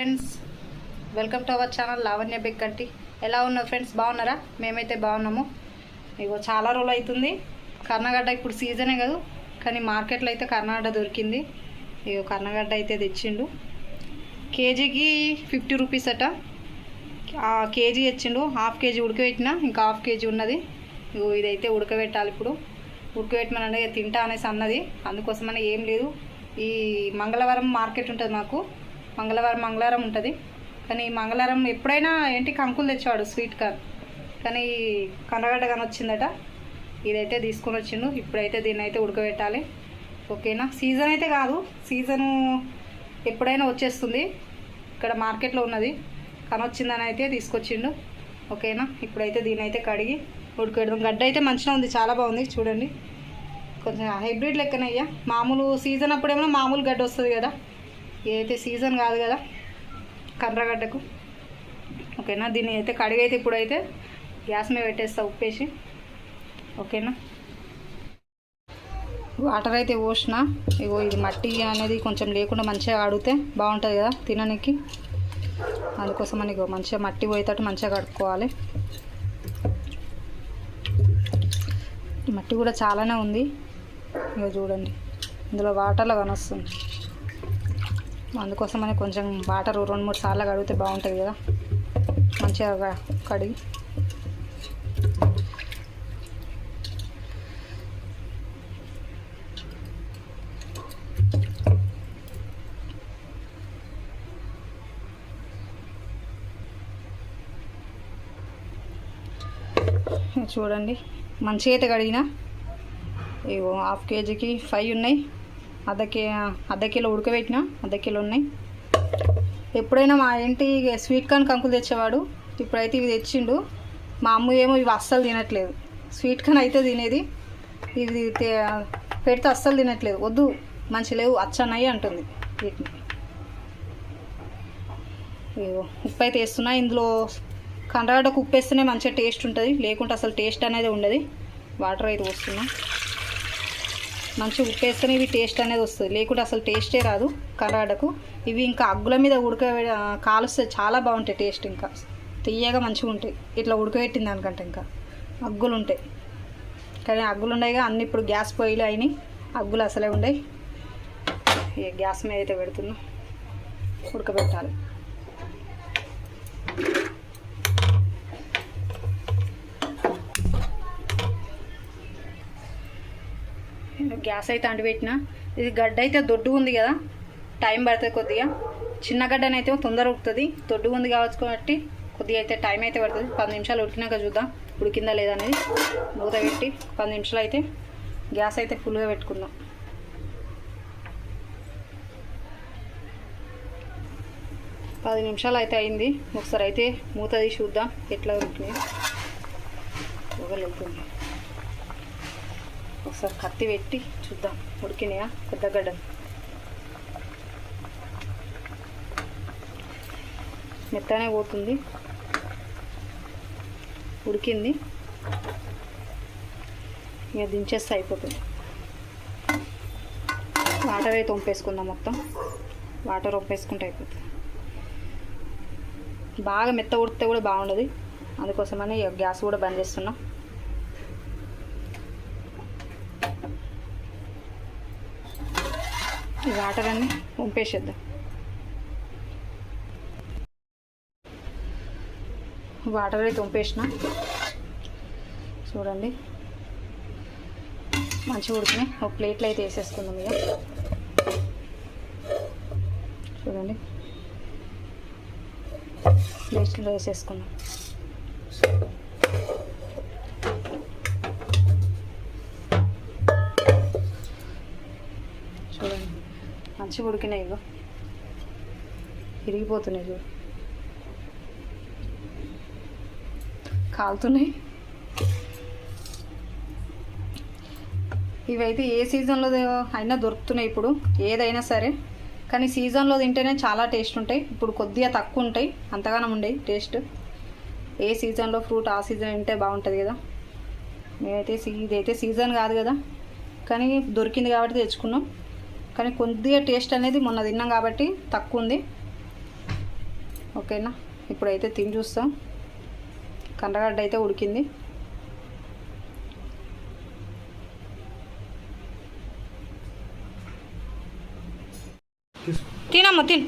Friends welcome to our channel Lavanya big ఎలా ఉన్నారు friends బాగున్నారా? మేమైతే బాగున్నాము. ఇగో చాలా రోజులు అవుతుంది. కర్ణగడ్డ ఇప్పుడు సీజనే కాదు కానీ మార్కెట్లో అయితే కర్ణగడ్డ దొరికింది. ఇగో కర్ణగడ్డ అయితే తెచ్చిండు. కేజీకి ఫిఫ్టీ రూపీస్ అట. ఆ కేజీ తెచ్చిండు. హాఫ్ కేజీ ఉడకబెట్టిన ఇంకా హాఫ్ కేజీ ఉన్నది. ఇగో ఇదైతే ఉడకబెట్టాలి ఇప్పుడు. ఉడకబెట్టమని తింటా అనేసి అన్నది. అందుకోసమని ఏం లేదు. ఈ మంగళవారం మార్కెట్ ఉంటుంది మాకు. మంగళవారం మంగళవారం ఉంటుంది. కానీ ఈ మంగళవారం ఎప్పుడైనా ఏంటి కంకులు తెచ్చేవాడు స్వీట్ కార్న్ కానీ కండగడ్డ కానీ వచ్చిందట ఇదైతే తీసుకొని వచ్చిండు. ఇప్పుడైతే దీన్ని అయితే ఉడకబెట్టాలి. ఓకేనా? సీజన్ అయితే కాదు. సీజను ఎప్పుడైనా వచ్చేస్తుంది. ఇక్కడ మార్కెట్లో ఉన్నది. కనొచ్చిందని అయితే తీసుకొచ్చిండు. ఓకేనా? ఇప్పుడైతే దీని అయితే కడిగి ఉడకబెడదాం. గడ్డ అయితే మంచిగా ఉంది. చాలా బాగుంది. చూడండి. కొంచెం హైబ్రిడ్ లెక్కనయ్యా మామూలు సీజన్ అప్పుడేమో మామూలు గడ్డ వస్తుంది కదా. ఇదైతే సీజన్ కాదు కదా కర్రగడ్డకు ఓకేనా? దీన్ని అయితే కడిగి అయితే ఇప్పుడైతే గ్యాస్ మీద పెట్టేస్తా ఉప్పేసి. ఓకేనా? వాటర్ అయితే పోసిన. ఇగో ఇది మట్టి అనేది కొంచెం లేకుండా మంచిగా కడిగితే బాగుంటుంది కదా తినడానికి అందుకోసం అని ఇగో మంచిగా మట్టి పోయేటట్టు మంచిగా కడుక్కోవాలి. మట్టి కూడా చాలానే ఉంది. ఇగో చూడండి. ఇందులో వాటర్లో కనొస్తుంది. అందుకోసమని కొంచెం వాటర్ రెండు మూడు సార్లు కడిగితే బాగుంటుంది కదా. మంచిగా కడిగి చూడండి మంచిగా అయితే కడిగిన. ఇగో హాఫ్ కేజీకి ఫైవ్ ఉన్నాయి. అర్ధ కే అర్ధ కిలో ఉడకబెట్టిన అర్ధ కిలో ఉన్నాయి. ఎప్పుడైనా మా ఇంటి స్వీట్ కార్న్ కంకులు తెచ్చేవాడు. ఇప్పుడైతే ఇవి తెచ్చిండు. మా అమ్మ ఏమో ఇవి అస్సలు తినట్లేదు. స్వీట్ కార్న్ అయితే తినేది. ఇది పెడితే అస్సలు తినట్లేదు. వద్దు మంచి లేవు అచ్చన్నాయి అంటుంది. వీటిని ఇగో ఉప్పు అయితే వేస్తున్నా. ఇందులో కండగడ్డకు ఉప్పు వేస్తేనే మంచిగా టేస్ట్ ఉంటుంది. లేకుంటే అసలు టేస్ట్ అనేది ఉండదు. వాటర్ అయితే పోస్తున్నా. మంచిగా ఉప్పు వేస్తేనే ఇవి టేస్ట్ అనేది వస్తుంది. లేకుంటే అసలు టేస్టే రాదు కండగడ్డకు ఇవి ఇంకా అగ్గుల మీద ఉడక కాలుస్తే చాలా బాగుంటాయి టేస్ట్ ఇంకా. తీయగా మంచిగా ఉంటాయి. ఇట్లా ఉడకబెట్టింది దానికంటే ఇంకా అగ్గులు ఉంటాయి. కానీ అగ్గులు ఉన్నాయిగా అన్ని ఇప్పుడు గ్యాస్ పొయ్యిలు అయినాయి. అగ్గులు అసలే ఉన్నాయి ఇక గ్యాస్ మీద అయితే పెడుతున్నా. ఉడకబెట్టాలి. గ్యాస్ అయితే అంటిపెట్టిన. ఇది గడ్డ అయితే దొడ్డు ఉంది కదా టైం పడుతుంది కొద్దిగా. చిన్న గడ్డనైతే తొందర ఉడుకుతుంది. దొడ్డు ఉంది కావచ్చు కాబట్టి కొద్దిగా అయితే టైం అయితే పడుతుంది. పది నిమిషాలు ఉడికినాక చూద్దాం ఉడికిందా లేదా అనేది. మూత పెట్టి పది నిమిషాలు అయితే గ్యాస్ అయితే ఫుల్గా పెట్టుకుందాం. పది నిమిషాలు అయితే అయింది. ఒకసారి అయితే మూత తీసి చూద్దాం ఎట్లా ఉంటుంది పొగలు వెళ్తుంది ఒకసారి కత్తి పెట్టి చూద్దాం. ఉడికినాయా? పెద్ద గడ్డ. మెత్తనే పోతుంది. ఉడికింది. ఇక దించేస్తే అయిపోతుంది. వాటర్ అయితే వంపేసుకుందాం మొత్తం. వాటర్ వంపేసుకుంటే అయిపోతుంది. బాగా మెత్త ఉడితే కూడా బాగుండదు. అందుకోసమని ఇక గ్యాస్ కూడా బంద్ చేస్తున్నాం. ఈ వాటర్ అన్ని వంపేసేద్దాం వాటర్ అయితే ఉంపేసిన. చూడండి. మంచిగా ఉడికినాయి. ఒక ప్లేట్లో అయితే వేసేసుకుందాం ఇక. చూడండి. ప్లేట్లో వేసేసుకుందాం. మంచి ఉడికినాయి ఇగో. ఇరిగిపోతున్నాయి చూడు. కాలుతున్నాయి. ఇవైతే ఏ సీజన్లో అయినా దొరుకుతున్నాయి ఇప్పుడు ఏదైనా సరే. కానీ సీజన్లో తింటేనే చాలా టేస్ట్ ఉంటాయి. ఇప్పుడు కొద్దిగా తక్కువ ఉంటాయి. అంతగానం ఉండేవి టేస్ట్. ఏ సీజన్లో ఫ్రూట్ ఆ సీజన్ తింటే బాగుంటుంది కదా. మేమైతే సీ ఇదైతే సీజన్ కాదు కదా. కానీ దొరికింది కాబట్టి తెచ్చుకున్నాం. కానీ కొద్దిగా టేస్ట్ అనేది మొన్న తిన్నాం కాబట్టి తక్కువ ఉంది. ఓకేనా? ఇప్పుడైతే తిని చూస్తాం. కండగడ్డ అయితే ఉడికింది. తినమ్మ తిను.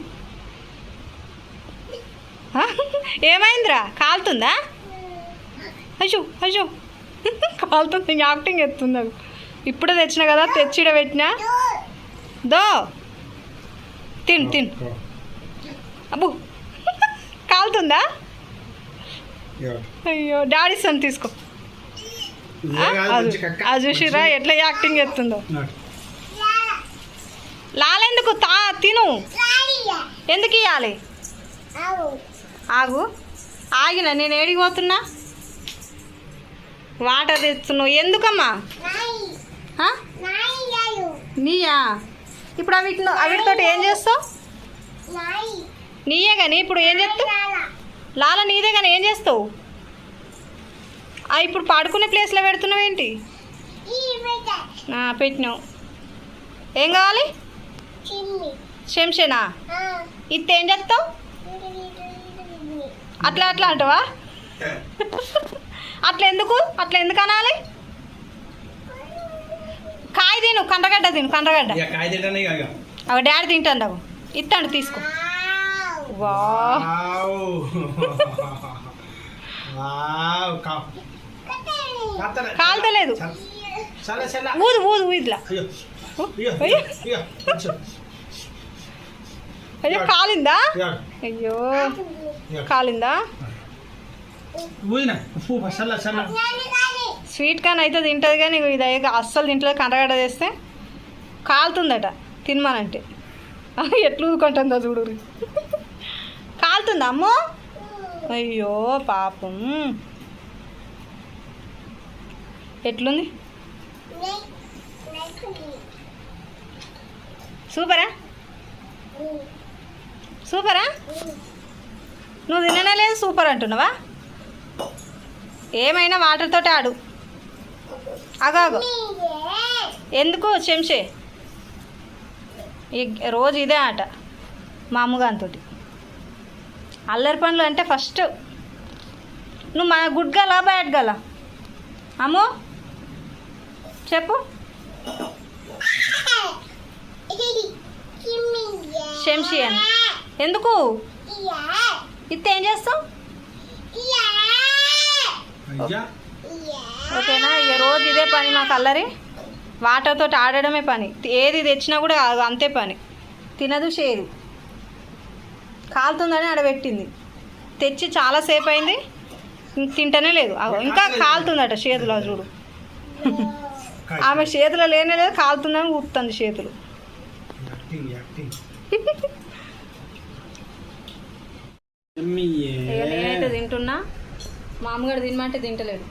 ఏమైందిరా? కాలుతుందా? అయ్యో అయ్యో. కాలుతుంది యాక్టింగ్ ఎత్తుంది అది ఇప్పుడే తెచ్చిన కదా తెచ్చిడ పెట్టినా దో. తిను తిను. అబ్బు. కాలుతుందా? అయ్యో డాడీ సన్ తీసుకో. ఆ? అది అది చూసిరా ఎట్లా యాక్టింగ్ ఎత్తుందో లాలెందుకు తా తిను. ఎందుకు ఇవ్వాలి ఆగు. ఆగిన నేను ఏడికి పోతున్నా? వాటర్ తెస్తున్నావు ఎందుకమ్మా? నీయా? ఇప్పుడు అవి ఏం చేస్తావు? నీయే కానీ ఇప్పుడు ఏం చేస్తావు? లాల నీదే కానీ ఏం చేస్తావు? ఆ, ఇప్పుడు పడుకునే ప్లేస్లో పెడుతున్నావు ఏంటి? పెట్టినావు. ఏం కావాలి? శంషేనా? ఇది ఏం చేస్తావు? అట్లా అట్లా అంటావా? అట్లా ఎందుకు? అట్లా ఎందుకు అనాలి? తిను కండ్రగడ్డ తిను కండ్రగడ్డ తింటానే ఇక అవి డాడీ తింటాడు అవి. ఇస్తాడు తీసుకో. వా వావ్. వావ్ కా- కాతలే. కాలుతలేదు. ఊదు ఊదు ఊదులా. అయ్యో కాలిందా? అయ్యో. కాలిందా? ఊదినా? ఉప్పు చల్ల చల్ల. స్వీట్ కాన్ అయితే తింటుంది కానీ ఇది అయ్యాక అస్సలు తింటలేదు కండగడ్డ చేస్తే కాలుతుందట తినమనంటే. ఎట్లు ఊరుకుంటుందో చూడు. కాలుతుందా అమ్మో? అయ్యో పాపం. ఎట్లుంది? సూపరా? సూపరా? నువ్వు తిననే లేదు సూపర్ అంటున్నావా? ఏమైనా వాటర్తో ఆడు. అగాగు ఎందుకు చెంచే ఈ రోజు ఇదే ఆట మా అమ్మగారితో అల్లరి పనులు అంటే ఫస్ట్ నువ్వు మా గుడ్ గలా బ్యాడ్ గలా అమ్ము చెప్పు. శంషి అని. ఎందుకు? ఇత్తే ఏం చేస్తావు? అయ్యా ఓకేనా? ఇక రోజు ఇదే పని మాకు అల్లరి. వాటర్ తోటి ఆడడమే పని. ఏది తెచ్చినా కూడా అది అంతే పని. తినదు చేయదు. కాలుతుందని ఆడబెట్టింది. తెచ్చి చాలాసేపు అయింది తింటనే లేదు. ఇంకా కాలుతుందట చేతిలో చూడు. ఆమె చేతిలో లేనే లేదు కాలుతుందని ఊపుతుంది చేతులు. నేనైతే తింటున్నా. మా అమ్మగారు తినమంటే తింటలేడు.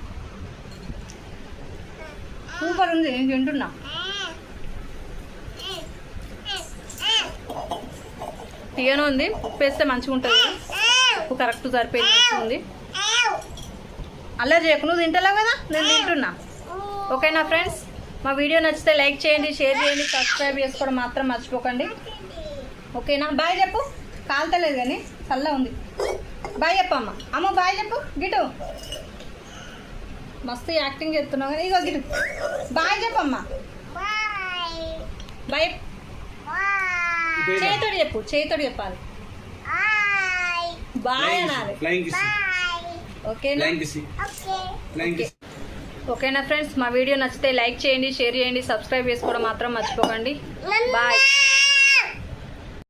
సూపర్ ఉంది నేను తింటున్నా. తీయను ఉంది ఉప్పు వేస్తే మంచిగా ఉంటుంది ఉప్పు కరెక్ట్ సరిపోయింది ఉంది. అల్లరి చేయకు నువ్వు తింటలేవు కదా నేను తింటున్నా. ఓకేనా ఫ్రెండ్స్? మా వీడియో నచ్చితే లైక్ చేయండి షేర్ చేయండి సబ్స్క్రైబ్ చేసుకోవడం మాత్రం మర్చిపోకండి. ఓకేనా? బాయ్ చెప్పు. కాల్తలేదు కానీ చల్ల ఉంది. బాయ్ చెప్పమ్మ అమ్మ బాయ్ చెప్పు. గిటు. మస్తు యాక్టింగ్ చేస్తున్నావు కానీ ఇగో గిటు. బాయ్ చెప్పమ్మా. బాయ్ చేతోడు చెప్పు చేతోడు చెప్పాలి. బాయ్ అనాలి. ఓకేనా? ఓకేనా ఫ్రెండ్స్? మా వీడియో నచ్చితే లైక్ చేయండి షేర్ చేయండి సబ్స్క్రైబ్ చేసుకోవడం మాత్రం మర్చిపోకండి. బాయ్.